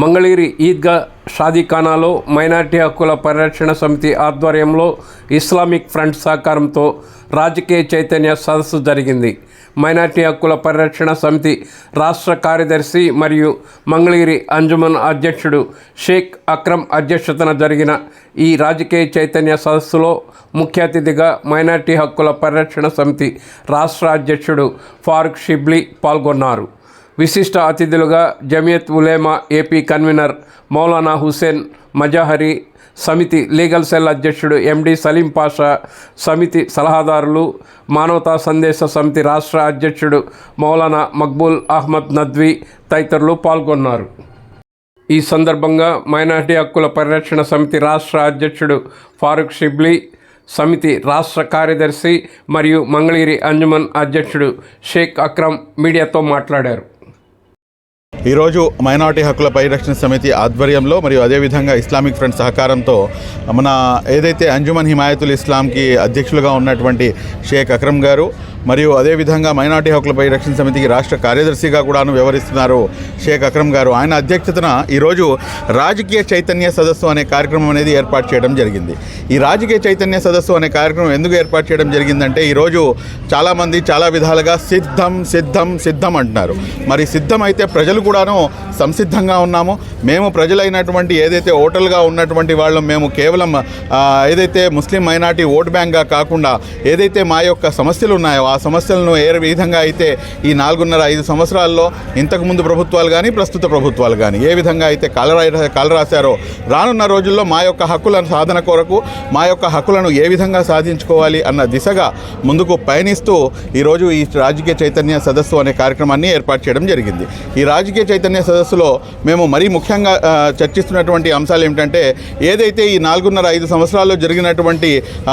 Mangalagiri Eidgah షాదీఖానాలో minority హక్కుల పరిరక్షణ సమితి ఆధ్వర్యంలో ఇస్లామిక్ ఫ్రంట్ సహకారంతో రాజకీయ చైతన్య సదస్సు జరిగింది. మైనార్టీ హక్కుల పరిరక్షణ సమితి రాష్ట్ర కార్యదర్శి మరియు మంగళగిరి అంజుమన్ అధ్యక్షుడు షేక్ అక్రమ్ అధ్యక్షతన జరిగిన ఈ రాజకీయ చైతన్య సదస్సులో ముఖ్య అతిథిగా మైనార్టీ హక్కుల పరిరక్షణ సమితి రాష్ట్ర అధ్యక్షుడు ఫారూక్ షిబ్లీ పాల్గొన్నారు. విశిష్ట అతిథులుగా జమియత్ ఉలేమా ఏపీ కన్వీనర్ మౌలానా హుసేన్ మజాహరి సమితి లీగల్ సెల్ అధ్యక్షుడు ఎండి సలీం పాషా సమితి సలహాదారులు మానవతా సందేశ సమితి రాష్ట్ర అధ్యక్షుడు మౌలానా మక్బూల్ అహ్మద్ నద్వీ తదితరులు పాల్గొన్నారు. ఈ సందర్భంగా మైనార్టీ హక్కుల పరిరక్షణ సమితి రాష్ట్ర అధ్యక్షుడు ఫారూక్ షిబ్లీ సమితి రాష్ట్ర కార్యదర్శి మరియు మంగళగిరి అంజుమన్ అధ్యక్షుడు షేక్ అక్రమ్ మీడియాతో మాట్లాడారు. ఈరోజు మైనార్టీ హక్కుల పరిరక్షణ సమితి ఆధ్వర్యంలో మరియు అదేవిధంగా ఇస్లామిక్ ఫ్రంట్ సహకారంతో మన ఏదైతే అంజుమన్ హిమాయతుల్ ఇస్లాంకి అధ్యక్షులుగా ఉన్నటువంటి షేక్ అక్రమ్ గారు మరియు అదేవిధంగా మైనార్టీ హక్కుల పరిరక్షణ సమితికి రాష్ట్ర కార్యదర్శిగా కూడాను వ్యవహరిస్తున్నారు షేక్ అక్రమ్ గారు. ఆయన అధ్యక్షతన ఈరోజు రాజకీయ చైతన్య సదస్సు అనే కార్యక్రమం అనేది ఏర్పాటు చేయడం జరిగింది. ఈ రాజకీయ చైతన్య సదస్సు అనే కార్యక్రమం ఎందుకు ఏర్పాటు చేయడం జరిగిందంటే ఈరోజు చాలామంది చాలా విధాలుగా సిద్ధం సిద్ధం సిద్ధం అంటున్నారు. మరి సిద్ధం అయితే ప్రజలు కూడాను సంసిద్ధంగా ఉన్నాము. మేము ప్రజలైనటువంటి ఏదైతే ఓటర్లుగా ఉన్నటువంటి వాళ్ళం మేము కేవలం ఏదైతే ముస్లిం మైనార్టీ ఓట్ బ్యాంక్గా కాకుండా ఏదైతే మా యొక్క సమస్యలు ఉన్నాయో ఆ సమస్యలను ఏ విధంగా అయితే ఈ నాలుగున్నర ఐదు సంవత్సరాల్లో ఇంతకుముందు ప్రభుత్వాలు కానీ ప్రస్తుత ప్రభుత్వాలు కానీ ఏ విధంగా అయితే కలరా కలరాశారో రానున్న రోజుల్లో మా యొక్క హక్కుల సాధన కొరకు మా యొక్క హక్కులను ఏ విధంగా సాధించుకోవాలి అన్న దిశగా ముందుకు పయనిస్తూ ఈరోజు ఈ రాజకీయ చైతన్య సదస్సు అనే కార్యక్రమాన్ని ఏర్పాటు చేయడం జరిగింది. ఈ రాజకీయ చైతన్య సదస్సులో మేము మరీ ముఖ్యంగా చర్చిస్తున్నటువంటి అంశాలు ఏమిటంటే ఏదైతే ఈ నాలుగున్నర ఐదు సంవత్సరాల్లో జరిగినటువంటి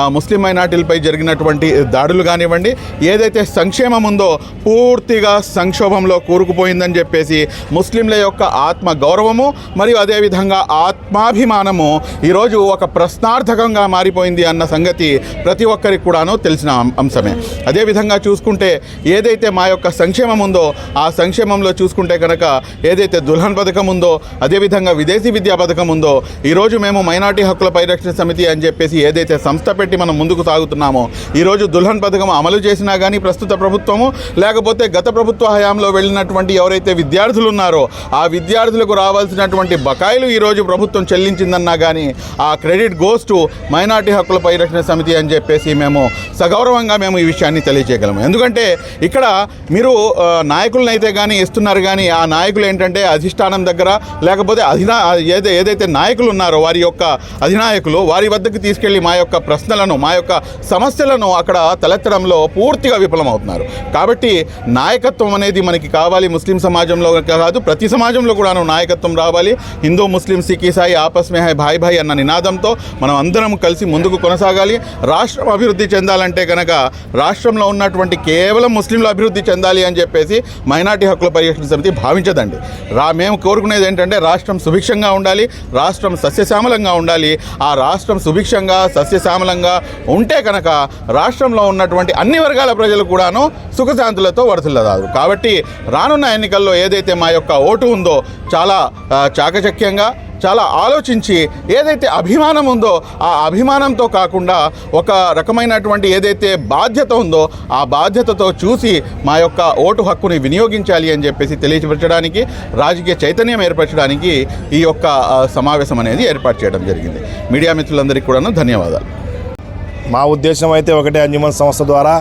ముస్లిం మైనార్టీలపై జరిగినటువంటి దాడులు కానివ్వండి ఏదైతే సంక్షేమం ఉందో పూర్తిగా సంక్షోభంలో కూరుకుపోయిందని చెప్పేసి ముస్లింల యొక్క ఆత్మ గౌరవము మరియు అదేవిధంగా ఆత్మాభిమానము ఈరోజు ఒక ప్రశ్నార్థకంగా మారిపోయింది అన్న సంగతి ప్రతి ఒక్కరికి కూడాను తెలిసిన అంశమే. అదేవిధంగా చూసుకుంటే ఏదైతే మా యొక్క సంక్షేమం ఉందో ఆ సంక్షేమంలో చూసుకుంటే కనుక ఏదైతే దుల్హన్ పథకం ఉందో అదేవిధంగా విదేశీ విద్యా పథకం ఉందో ఈరోజు మేము మైనార్టీ హక్కుల పరిరక్షణ సమితి అని చెప్పేసి ఏదైతే సంస్థ పెట్టి మనం ముందుకు సాగుతున్నామో ఈరోజు దుల్హన్ పథకం అమలు చేసిన కానీ ప్రస్తుత ప్రభుత్వము లేకపోతే గత ప్రభుత్వ హయాంలో వెళ్ళినటువంటి ఎవరైతే విద్యార్థులు ఉన్నారో ఆ విద్యార్థులకు రావాల్సినటువంటి బకాయిలు ఈరోజు ప్రభుత్వం చెల్లించిందన్నా కానీ ఆ క్రెడిట్ గోస్ టు మైనార్టీ హక్కుల పరిరక్షణ సమితి అని చెప్పేసి మేము సగౌరవంగా మేము ఈ విషయాన్ని తెలియజేయగలము ఎందుకంటే ఇక్కడ మీరు నాయకులనైతే నాయకులను అయితే కానీ ఇస్తున్నారు కానీ ఆ నాయకులు ఏంటంటే అధిష్టానం దగ్గర లేకపోతే అధినా ఏదై ఏదైతే నాయకులు ఉన్నారో వారి యొక్క అధినాయకులు వారి వద్దకు తీసుకెళ్ళి మా యొక్క ప్రశ్నలను మా యొక్క సమస్యలను అక్కడ తలెత్తడంలో పూర్తి పూర్తిగా విఫలమవుతున్నారు. కాబట్టి నాయకత్వం అనేది మనకి కావాలి ముస్లిం సమాజంలో కాదు ప్రతి సమాజంలో కూడాను నాయకత్వం రావాలి. హిందూ ముస్లిం సిక్ ఈసాయి ఆపస్మే హై భాయ్ భాయ్ అన్న నినాదంతో మనం అందరం కలిసి ముందుకు కొనసాగాలి. రాష్ట్రం అభివృద్ధి చెందాలంటే కనుక రాష్ట్రంలో ఉన్నటువంటి కేవలం ముస్లింలు అభివృద్ధి చెందాలి అని చెప్పేసి మైనార్టీ హక్కుల పరిరక్షణ సమితి భావించదండి. రా మేము కోరుకునేది ఏంటంటే రాష్ట్రం సుభిక్షంగా ఉండాలి రాష్ట్రం సస్యశ్యామలంగా ఉండాలి. ఆ రాష్ట్రం సుభిక్షంగా సస్యశ్యామలంగా ఉంటే కనుక రాష్ట్రంలో ఉన్నటువంటి అన్ని వర్గాల ప్రజలు కూడాను సుఖశాంతులతో వర్ధిల్లదారు కాబట్టి రానున్న ఎన్నికల్లో ఏదైతే మా యొక్క ఓటు ఉందో చాలా చాకచక్యంగా చాలా ఆలోచించి ఏదైతే అభిమానం ఉందో ఆ అభిమానంతో కాకుండా ఒక రకమైనటువంటి ఏదైతే బాధ్యత ఉందో ఆ బాధ్యతతో చూసి మా యొక్క ఓటు హక్కుని వినియోగించాలి అని చెప్పేసి తెలియపరచడానికి రాజకీయ చైతన్యం ఏర్పరచడానికి ఈ యొక్క సమావేశం అనేది ఏర్పాటు చేయడం జరిగింది. మీడియా మిత్రులందరికీ కూడాను ధన్యవాదాలు. మా ఉద్దేశం అయితే ఒకటే అంజుమన్ సంస్థ ద్వారా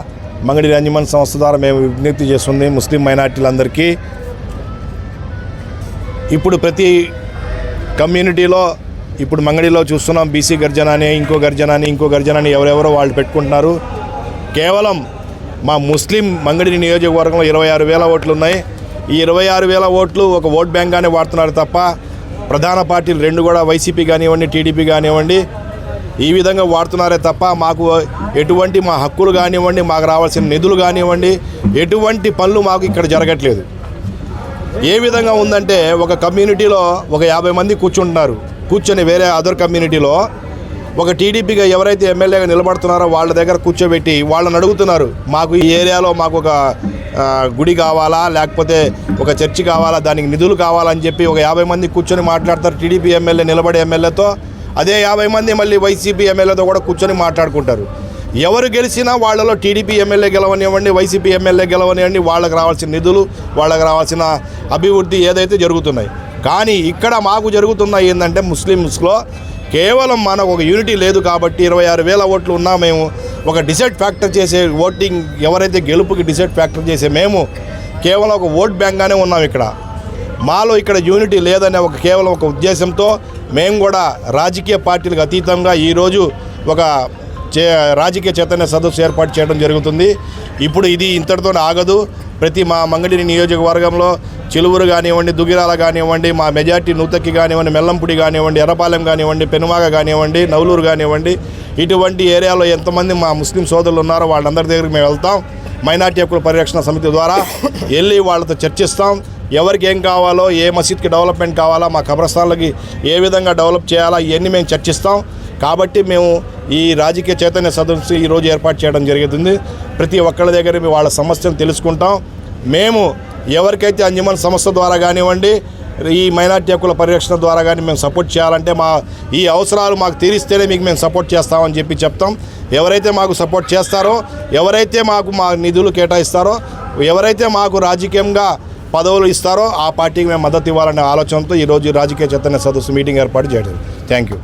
మంగడి అంజుమన్ సంస్థ ద్వారా మేము విజ్ఞప్తి చేస్తుంది ముస్లిం మైనార్టీలందరికీ. ఇప్పుడు ప్రతి కమ్యూనిటీలో ఇప్పుడు మంగడిలో చూస్తున్నాం బీసీ గర్జన అని ఇంకో గర్జన అని ఇంకో గర్జన అని ఎవరెవరో వాళ్ళు పెట్టుకుంటున్నారు. కేవలం మా ముస్లిం మంగడి నియోజకవర్గంలో ఇరవై ఆరు వేల ఓట్లు ఉన్నాయి. ఈ ఇరవై ఆరు వేల ఓట్లు ఒక ఓట్ బ్యాంక్గానే వాడుతున్నారు తప్ప ప్రధాన పార్టీలు రెండు కూడా వైసీపీ కానివ్వండి టీడీపీ కానివ్వండి ఈ విధంగా వాడుతున్నారే తప్ప మాకు ఎటువంటి మా హక్కులు కానివ్వండి మాకు రావాల్సిన నిధులు కానివ్వండి ఎటువంటి పనులు మాకు ఇక్కడ జరగట్లేదు. ఏ విధంగా ఉందంటే ఒక కమ్యూనిటీలో ఒక యాభై మంది కూర్చుంటున్నారు. కూర్చొని వేరే అదర్ కమ్యూనిటీలో ఒక టీడీపీగా ఎవరైతే ఎమ్మెల్యేగా నిలబడుతున్నారో వాళ్ళ దగ్గర కూర్చోబెట్టి వాళ్ళని అడుగుతున్నారు. మాకు ఈ ఏరియాలో మాకు ఒక గుడి కావాలా లేకపోతే ఒక చర్చి కావాలా దానికి నిధులు కావాలని చెప్పి ఒక యాభై మంది కూర్చొని మాట్లాడతారు టీడీపీ ఎమ్మెల్యే నిలబడే ఎమ్మెల్యేతో. అదే యాభై మంది మళ్ళీ వైసీపీ ఎమ్మెల్యేతో కూడా కూర్చొని మాట్లాడుకుంటారు. ఎవరు గెలిచినా వాళ్ళలో టీడీపీ ఎమ్మెల్యే గెలవనివ్వండి వైసీపీ ఎమ్మెల్యే గెలవనివ్వండి వాళ్ళకి రావాల్సిన నిధులు వాళ్ళకి రావాల్సిన అభివృద్ధి ఏదైతే జరుగుతున్నాయి. కానీ ఇక్కడ మాకు జరుగుతున్నాయి ఏంటంటే ముస్లిమ్స్లో కేవలం మనకు ఒక యూనిటీ లేదు కాబట్టి ఇరవై ఆరు వేల ఓట్లు ఉన్నా మేము ఒక డిసైడ్ ఫ్యాక్టర్ చేసే ఓటింగ్ ఎవరైతే గెలుపుకి డిసైడ్ ఫ్యాక్టర్ చేసే మేము కేవలం ఒక ఓట్ బ్యాంక్గానే ఉన్నాం ఇక్కడ. మాలో ఇక్కడ యూనిటీ లేదనే ఒక కేవలం ఒక ఉద్దేశంతో మేము కూడా రాజకీయ పార్టీలకు అతీతంగా ఈరోజు ఒక చే రాజకీయ చైతన్య సదస్సు ఏర్పాటు చేయడం జరుగుతుంది. ఇప్పుడు ఇది ఇంతటితో ఆగదు. ప్రతి మా మంగళగిరి నియోజకవర్గంలో చిలువురు కానివ్వండి దుగిరాల కానివ్వండి మా మెజార్టీ నూతక్కి కానివ్వండి మెల్లంపుడి కానివ్వండి ఎర్రపాలెం కానివ్వండి పెనుమాగ కానివ్వండి నవలూరు కానివ్వండి ఇటువంటి ఏరియాలో ఎంతమంది మా ముస్లిం సోదరులు ఉన్నారో వాళ్ళందరి దగ్గరికి మేము వెళ్తాం. మైనార్టీ హక్కుల పరిరక్షణ సమితి ద్వారా వెళ్ళి వాళ్ళతో చర్చిస్తాం. ఎవరికి ఏం కావాలో ఏ మసీద్కి డెవలప్మెంట్ కావాలా మా కబ్రస్థాన్లకి ఏ విధంగా డెవలప్ చేయాలా ఇవన్నీ మేము చర్చిస్తాం. కాబట్టి మేము ఈ రాజకీయ చైతన్య సదస్సు ఈరోజు ఏర్పాటు చేయడం జరుగుతుంది ప్రతి ఒక్కళ్ళ దగ్గర వాళ్ళ సమస్యను తెలుసుకుంటాం. మేము ఎవరికైతే అంజుమన్ సంస్థ ద్వారా కానివ్వండి ఈ మైనార్టీ హక్కుల పరిరక్షణ ద్వారా కానీ మేము సపోర్ట్ చేయాలంటే మా ఈ అవసరాలు మాకు తీరిస్తేనే మీకు మేము సపోర్ట్ చేస్తామని చెప్పి చెప్తాం. ఎవరైతే మాకు సపోర్ట్ చేస్తారో ఎవరైతే మాకు మా నిధులు కేటాయిస్తారో ఎవరైతే మాకు రాజకీయంగా పదవులు ఇస్తారో ఆ పార్టీకి మేము మద్దతు ఇవ్వాలనే ఆలోచనతో ఈరోజు రాజకీయ చైతన్య సదస్సు మీటింగ్ ఏర్పాటు చేయడం. Thank you